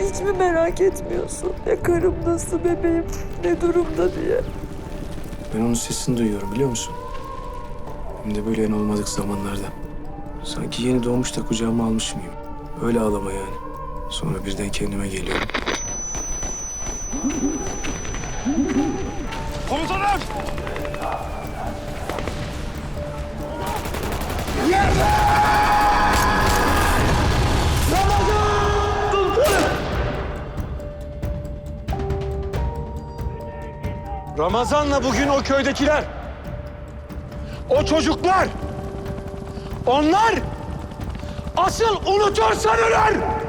Hiç mi merak etmiyorsun? Ya karım nasıl bebeğim ne durumda diye. Ben onun sesini duyuyorum biliyor musun? Hem de böyle en olmadık zamanlarda. Sanki yeni doğmuş da kucağıma almış mıyım? Öyle ağlama yani. Sonra birden kendime geliyorum. Komutanım! Ramazan'la bugün o köydekiler, o çocuklar, onlar asıl unutursan ölür.